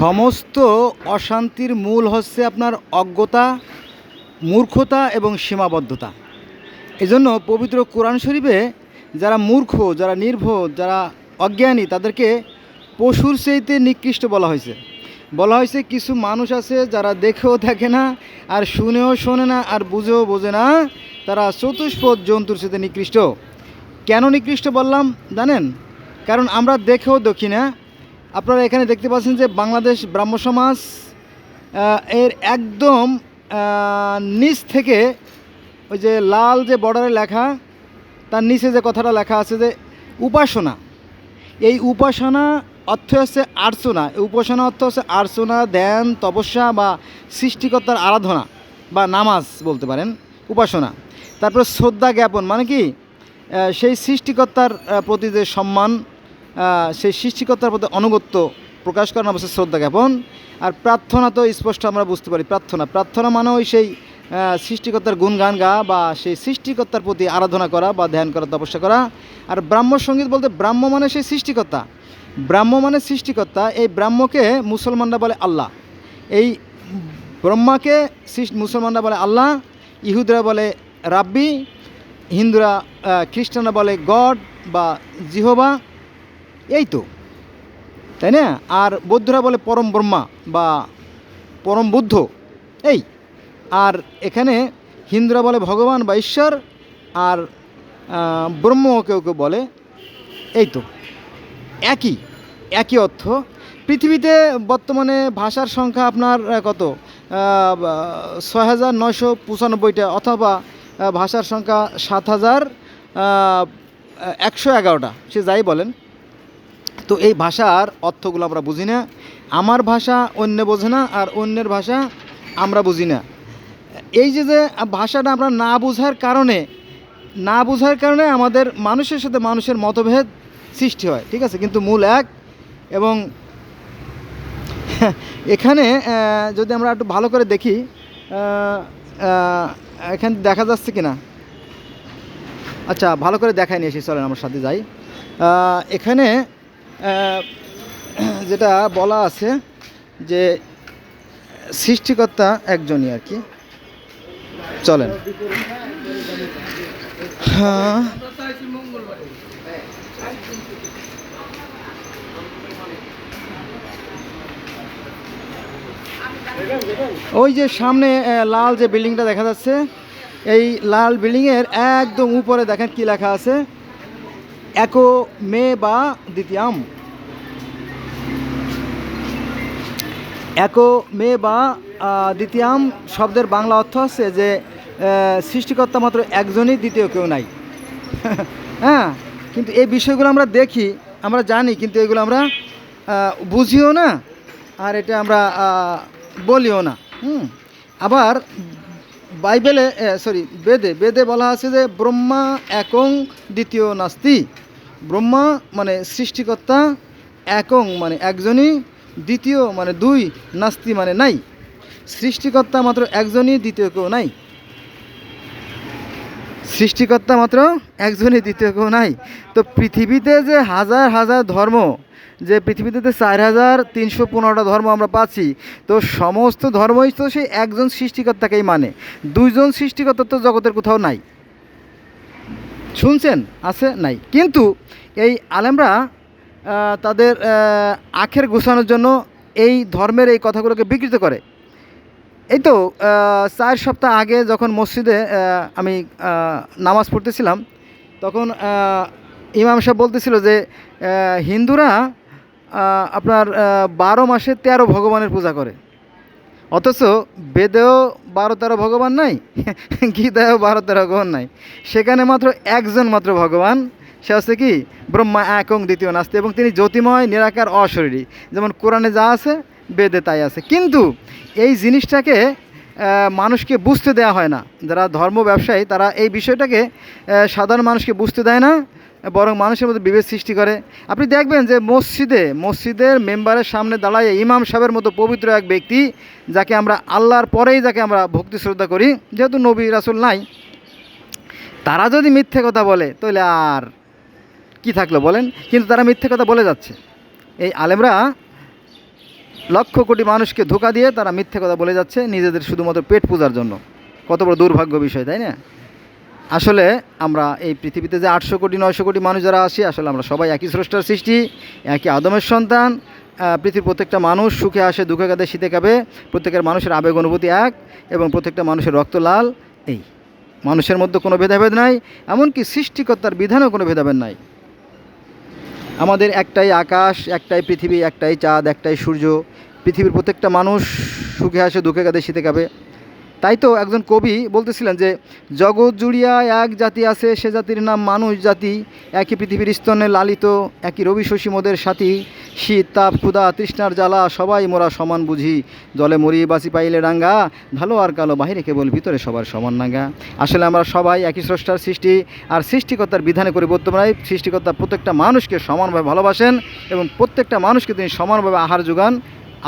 সমস্ত অশান্তির মূল হচ্ছে আপনার অজ্ঞতা, মূর্খতা এবং সীমাবদ্ধতা। এজন্য পবিত্র কোরআন শরীফে যারা মূর্খ, যারা নির্বোধ যারা অজ্ঞানী, তাদেরকে পশুর চাইতে নিকৃষ্ট বলা হয়েছে। বলা হয়েছে কিছু মানুষ আছে যারা দেখেও দেখে না, আর শুনেও শোনে না, আর বুঝেও বোঝে না, তারা চতুষ্পদ জন্তুর সাথে নিকৃষ্ট। কেন নিকৃষ্ট বললাম জানেন? কারণ আমরা দেখেও দেখি না আপনারা এখানে দেখতে পাচ্ছেন যে বাংলাদেশ ব্রাহ্ম সমাজ এর একদম নিচ থেকে ওই যে লাল যে বর্ডারে লেখা, তার নিচে যে কথাটা লেখা আছে যে উপাসনা। এই উপাসনা অর্থ হচ্ছে আর্চনা। উপাসনা অর্থ হচ্ছে আর্চনা, ধ্যান, তপস্যা বা সৃষ্টিকর্তার আরাধনা বা নামাজ বলতে পারেন, উপাসনা। তারপর শ্রদ্ধা জ্ঞাপন মানে কি? সেই সৃষ্টিকর্তার প্রতি যে সম্মান সেই সৃষ্টিকর্তার প্রতি অনুগত্য প্রকাশ করানো অবশ্যই শ্রদ্ধা জ্ঞাপন। আর প্রার্থনা তো স্পষ্ট আমরা বুঝতে পারি, প্রার্থনা। প্রার্থনা মানে ওই সেই সৃষ্টিকর্তার গুণগান গা বা সেই সৃষ্টিকর্তার প্রতি আরাধনা করা বা ধ্যান করা, তপস্যা করা। আর ব্রাহ্ম সংগীত বলতে ব্রাহ্ম মানে সেই সৃষ্টিকর্তা। ব্রাহ্ম মানে সৃষ্টিকর্তা, এই ব্রাহ্মকে মুসলমানরা বলে আল্লাহ। এই ব্রহ্মাকে মুসলমানরা বলে আল্লাহ, ইহুদরা বলে রাব্বি, হিন্দুরা খ্রিস্টানরা বলে গড বা জিহোবা এই তো তাই না? আর বৌদ্ধরা বলে পরম ব্রহ্মা বা পরম বুদ্ধ, এই। আর এখানে হিন্দুরা বলে ভগবান বা ঈশ্বর, আর ব্রহ্ম কেউ কেউ বলে এই তো একই একই অর্থ। পৃথিবীতে বর্তমানে ভাষার সংখ্যা আপনার কত? ছয় হাজার নয়শো পঁচানব্বইটা অথবা ভাষার সংখ্যা সাত হাজার একশো এগারোটা। সে যাই বলেন। তো এই ভাষার অর্থগুলো আমরা বুঝি না। আমার ভাষা অন্য বোঝে না আর অন্যের ভাষা আমরা বুঝি না। এই যে যে ভাষাটা আমরা না বোঝার কারণে, না বোঝার কারণে আমাদের মানুষের সাথে মানুষের মতভেদ সৃষ্টি হয়, ঠিক আছে? কিন্তু মূল এক এবং এখানে যদি আমরা একটু ভালো করে দেখি এখানে দেখা যাচ্ছে কি না আচ্ছা ভালো করে দেখাই নিয়ে এসি চলেন আমার সাথে যাই। এখানে যেটা বলা আছে যে সৃষ্টিকর্তা একজনই আর কি। চলেন। হ্যাঁ। ওই যে সামনে লাল যে বিল্ডিংটা দেখা যাচ্ছে, এই লাল বিল্ডিংয়ের একদম উপরে দেখেন কি লেখা আছে? একো মে বা দ্বিতীয়াম। একো মে বা দ্বিতীয়াম শব্দের বাংলা অর্থ হচ্ছে যে সৃষ্টিকর্তা মাত্র একজনই দ্বিতীয় কেউ নাই। হ্যাঁ কিন্তু এই বিষয়গুলো আমরা দেখি, আমরা জানি, কিন্তু এগুলো আমরা বুঝিও না, আর এটা আমরা বলিও না। হুম, আবার বাইবেলে সরি, বেদে বেদে বলা আছে যে ব্রহ্মা একং দ্বিতীয় নাস্তি। ব্রহ্মা মানে সৃষ্টিকর্তা, একং মানে একজনই, দ্বিতীয় মানে দুই, নাস্তি মানে নাই। সৃষ্টিকর্তা মাত্র একজনই, দ্বিতীয় কেউ নাই। সৃষ্টিকর্তা মাত্র একজনই, দ্বিতীয় কেউ নাই। তো পৃথিবীতে যে হাজার হাজার ধর্ম, যে পৃথিবীতে যে চার হাজার তিনশো পনেরোটা ধর্ম আমরা পাচ্ছি, তো সমস্ত ধর্মই তো সেই একজন সৃষ্টিকর্তাকেই মানে। দুইজন সৃষ্টিকর্তা তো জগতের কোথাও নাই। শুনছেন, আছে, নাই। কিন্তু এই আলেমরা তাদের আখের গোছানোর জন্য এই ধর্মের এই কথাগুলোকে বিকৃত করে। এই তো চার সপ্তাহ আগে যখন মসজিদে আমি নামাজ পড়তেছিলাম, তখন ইমাম সাহেব বলতেছিল যে হিন্দুরা আপনার বারো মাসে তেরো ভগবানের পূজা করে। অথচ বেদেও বারো তেরো ভগবান নাই, গীতায়ও বারো তেরো ভগবান নাই। সেখানে মাত্র একজন মাত্র ভগবান, সে হচ্ছে কি? ব্রহ্মা একং দ্বিতীয় নাস্তি, এবং তিনি জ্যোতিময়, নিরাকার, অশরীরী। যেমন কোরআনে যা আছে, বেদে তাই আছে। কিন্তু এই জিনিসটাকে মানুষকে বুঝতে দেওয়া হয় না। যারা ধর্ম ব্যবসায়ী, তারা এই বিষয়টাকে সাধারণ মানুষকে বুঝতে দেয় না। বরং মানুষের মধ্যে বিভেদ সৃষ্টি করে। আপনি দেখবেন যে মসজিদে, মসজিদের মেম্বারের সামনে দাঁড়ায় ইমাম সাহেবের মতো পবিত্র এক ব্যক্তি, যাকে আমরা আল্লাহর পরেই যাকে আমরা ভক্তি শ্রদ্ধা করি, যেহেতু নবী রাসুল নাই, তারা যদি মিথ্যে কথা বলে, তাহলে আর কি থাকল বলেন? কিন্তু তারা মিথ্যে কথা বলে যাচ্ছে। এই আলেমরা লক্ষ কোটি মানুষকে ধোকা দিয়ে তারা মিথ্যে কথা বলে যাচ্ছে, নিজেদের শুধুমাত্র পেট পূজার জন্য। কত বড় দুর্ভাগ্য বিষয়, তাই না? আসলে আমরা এই পৃথিবীতে যে আটশো কোটি, নয়শো কোটি মানুষ যারা আছি, আসলে আমরা সবাই একই স্রষ্টার সৃষ্টি, একই আদমের সন্তান পৃথিবীর প্রত্যেকটা মানুষ সুখে আসে, দুঃখে কাঁদে, শীতে কাঁপে, প্রত্যেকের মানুষের আবেগ, অনুভূতি এক এবং প্রত্যেকটা মানুষের রক্ত লাল এই। মানুষের মধ্যে কোনো ভেদাভেদ নাই, এমনকি সৃষ্টিকর্তার বিধানেও কোনো ভেদাভেদ নাই। আমাদের একটাই আকাশ, একটাই পৃথিবী, একটাই চাঁদ, একটাই সূর্য, পৃথিবীর প্রত্যেকটা মানুষ সুখে আসে, দুঃখে কাঁদে, শীতে কাঁপে। তাই তো একজন কবি বলতেছিলেন যে, জগৎ জুড়িয়া এক জাতি আছে, সে জাতির নাম মানুষ জাতি। একই পৃথিবীর স্তনে লালিত, একই রবি শশী মোদের সাথী। শীত, তাপ ক্ষুদা তৃষ্ণার জ্বালা, সবাই মোরা সমান বুঝি। জলে মরি, বাঁচি পাইলে ডাঙ্গা ভালো আর কালো বাহিরে কেবল ভিতরে সবার সমান নাঙ্গা। আসলে আমরা সবাই একই স্রষ্টার সৃষ্টি, আর সৃষ্টিকর্তার বিধানে করে বর্তমানে সৃষ্টিকর্তা প্রত্যেকটা মানুষকে সমানভাবে ভালোবাসেন এবং প্রত্যেকটা মানুষকে তিনি সমানভাবে আহার যোগান,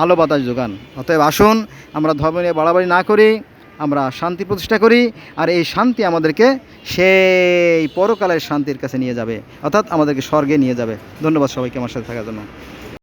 আলো বাতাস যোগান। অতএব আসুন, আমরা ধর্ম নিয়ে বাড়াবাড়ি না করি। আমরা শান্তি প্রতিষ্ঠা করি, আর এই শান্তি আমাদেরকে সেই পরকালের শান্তির কাছে নিয়ে যাবে, অর্থাৎ আমাদেরকে স্বর্গে নিয়ে যাবে। ধন্যবাদ সবাইকে আমার সাথে থাকার জন্য।